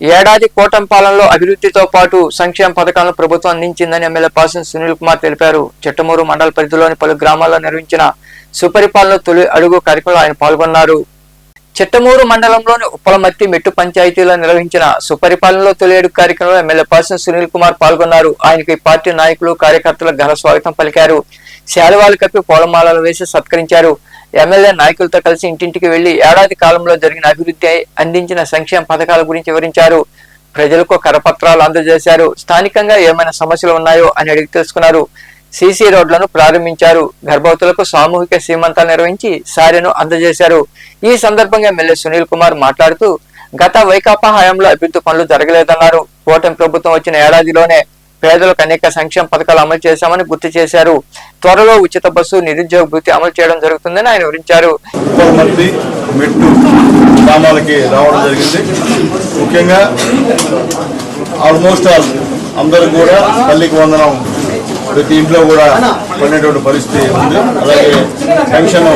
ఏడాది కోటం పాలనలో అభివృద్ధితో పాటు సంక్షేమ పథకాలను ప్రభుత్వం అందించిందని ఎమ్మెల్యే పాసం సునీల్ కుమార్ తెలిపారు. చిట్టమూరు మండల పరిధిలోని పలు గ్రామాల్లో నిర్వహించిన సుపరిపాలన తొలి అడుగు కార్యక్రమంలో ఆయన పాల్గొన్నారు. చిట్టమూరు మండలంలోని ఉప్పలమత్తి మెట్టు పంచాయతీలో నిర్వహించిన సుపరిపాలనలో తొలి అడుగు కార్యక్రమంలో ఎమ్మెల్యే పాసం సునీల్ కుమార్ పాల్గొన్నారు. ఆయనకు పార్టీ నాయకులు కార్యకర్తలు ఘన స్వాగతం పలికారు. శాలువాలు కప్పి పూలమాలలు వేసి సత్కరించారు. ఎమ్మెల్యే నాయకులతో కలిసి ఇంటింటికి వెళ్ళి ఏడాది కాలంలో జరిగిన అభివృద్ధి అందించిన సంక్షేమ పథకాల గురించి వివరించారు. ప్రజలకు కరపత్రాలు అందజేశారు. స్థానికంగా ఏమైనా సమస్యలు ఉన్నాయో అని అడిగి తెలుసుకున్నారు. సీసీ రోడ్లను ప్రారంభించారు. గర్భవతులకు సామూహిక సీమంతాలు నిర్వహించి సారెను అందజేశారు. ఈ సందర్భంగా ఎమ్మెల్యే సునీల్ కుమార్ మాట్లాడుతూ గత వైకాపా హయాంలో అభివృద్ధి పనులు జరగలేదన్నారు. కూటమి ప్రభుత్వం వచ్చిన ఏడాదిలోనే పేదలకు అనేక సంక్షేమ పథకాలు అమలు చేశామని గుర్తు చేశారు. త్వరలో ఉచిత బస్సు నిరుద్యోగ భృతి అమలు చేయడం జరుగుతుందని ఆయన వివరించారు. గ్రామాలకి రావడం జరిగింది. ముఖ్యంగా ఆల్మోస్ట్ ఆల్ అందరూ కూడా తల్లికి వందనం ప్రతి ఇంట్లో కూడా పడినటువంటి పరిస్థితి ఉంది. అలాగే పెన్షన్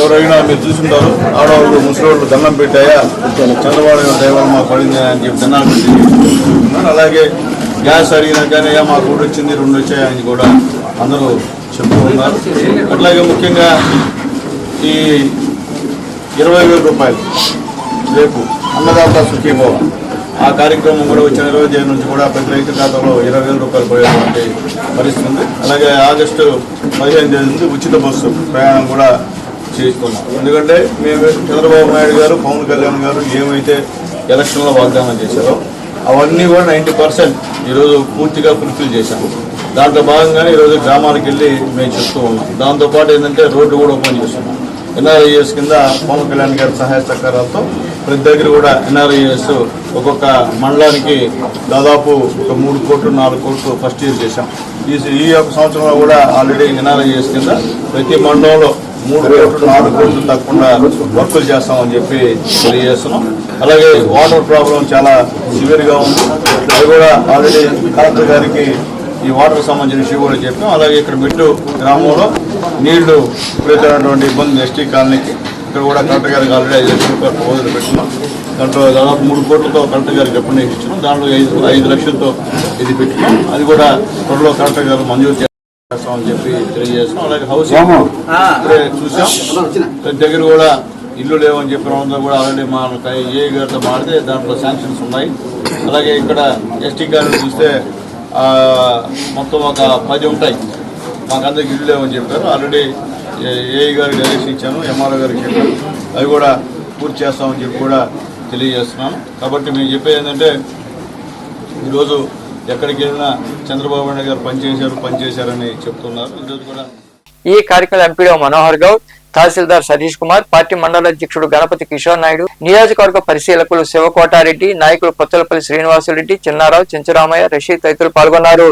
ఎవరైనా మీరు చూసుంటారు. ఆడవాళ్ళు ముసలివాళ్ళు దండం పెట్టాయా? చంద్రబాబు దైవం పడింది అని చెప్పి దండాలు అలాగే గ్యాస్ అడిగినాకనే "అయ్యా, మాకు వచ్చింది రెండు వచ్చాయని అని కూడా అందరూ చెప్తూ ఉన్నారు. అట్లాగే ముఖ్యంగా ఈ ఇరవై వేల రూపాయలు రేపు అన్నదాత సుఖీభవ. ఆ కార్యక్రమం కూడా వచ్చిన ఇరవై తేదీ నుంచి కూడా ప్రతి రైతు ఖాతాలో ఇరవై వేల రూపాయలు పోయేటువంటి పరిస్థితి ఉంది. అలాగే ఆగస్టు పదిహేను తేదీ నుంచి ఉచిత బస్సు ప్రయాణం కూడా చేసుకున్నాం ఎందుకంటే మేము చంద్రబాబు నాయుడు గారు పవన్ కళ్యాణ్ గారు ఏమైతే ఎలక్షన్లో వాగ్దానం చేశారో అవన్నీ కూడా నైంటీ పర్సెంట్ ఈరోజు పూర్తిగా ఫుల్ఫిల్ చేశాము దాంట్లో భాగంగానే ఈరోజు గ్రామాలకు వెళ్ళి మేము చెప్తూ ఉన్నాం. దాంతోపాటు ఏంటంటే రోడ్డు కూడా ఓపెన్ చేస్తున్నాం ఎన్ఆర్ఐఎస్ కింద పవన్ కళ్యాణ్ గారి సహాయ సహకారాలతో ప్రతి దగ్గర కూడా ఎన్ఆర్ఐఎస్ ఒక్కొక్క మండలానికి దాదాపు ఒక మూడు కోట్లు నాలుగు కోట్లు ఫస్ట్ ఇయర్ చేశాం. ఈ ఈ యొక్క సంవత్సరంలో కూడా ఆల్రెడీ ఎన్ఆర్ఐఎస్ కింద ప్రతి మండలంలో మూడు కోట్లు నాలుగు కోట్లు తగ్గకుండా వర్కులు చేస్తామని చెప్పి తెలియజేస్తున్నాం. అలాగే వాటర్ ప్రాబ్లం చాలా సివియర్గా ఉంది. అది కూడా ఆల్రెడీ కలెక్టర్ గారికి ఈ వాటర్ సంబంధించిన ఇష్యూ కూడా చెప్పాం. అలాగే ఇక్కడ మెట్టు గ్రామంలో నీళ్ళు విపరీతమైనటువంటి ఇబ్బంది ఎస్టీ కాలనీకి. ఇక్కడ కూడా కలెక్టర్ గారికి ఆల్రెడీ ఐదు లక్షల రూపాయలు ప్రపోజల్ పెట్టినాం. దాంట్లో దాదాపు మూడు కోట్లతో కలెక్టర్ గారికి రిప్రజెంటేషన్ ఇచ్చినాం. దాంట్లో ఐదు ఐదు లక్షలతో ఇది పెట్టినాం. అది కూడా త్వరలో కలెక్టర్ గారు మంజూరు చేస్తామని చెప్పి తెలియజేస్తున్నాం. అలాగే హౌసింగ్ ఇప్పుడే చూసాం. దగ్గర కూడా ఇల్లు లేవని చెప్పిన వాళ్ళందరూ కూడా ఆల్రెడీ మా ఏ గారితో మాడితే దాంట్లో శాంక్షన్స్ ఉన్నాయి. అలాగే ఇక్కడ ఎస్టీ కార్డు చూస్తే మొత్తం ఒక పది ఉంటాయి. మాకందరికి ఇల్లు లేవని చెప్పారు. ఆల్రెడీ ఏఐ గారికి డైరెక్షన్ ఇచ్చాను ఎంఆర్ఓ గారికి చెప్పాను. అవి కూడా పూర్తి చేస్తామని చెప్పి కూడా తెలియజేస్తున్నాను. కాబట్టి మేము చెప్పేది ఏంటంటే ఈరోజు ఎక్కడికి వెళ్ళినా చంద్రబాబు నాయుడు గారు పనిచేశారు పనిచేశారని చెప్తున్నారు. ఈరోజు కూడా ఈ కార్యక్రమం ఎంపీడో మనోహర్ గౌడ్ తహసీల్దార్ సతీష్ కుమార్ పార్టీ మండల అధ్యక్షుడు గణపతి కిషోర్ నాయుడు నియోజకవర్గ పరిశీలకులు శివకోటారెడ్డి నాయకులు పొత్తలపల్లి శ్రీనివాసురెడ్డి చిన్నారావు చెంచురామయ్య రషీద్ తదితరులు పాల్గొన్నారు.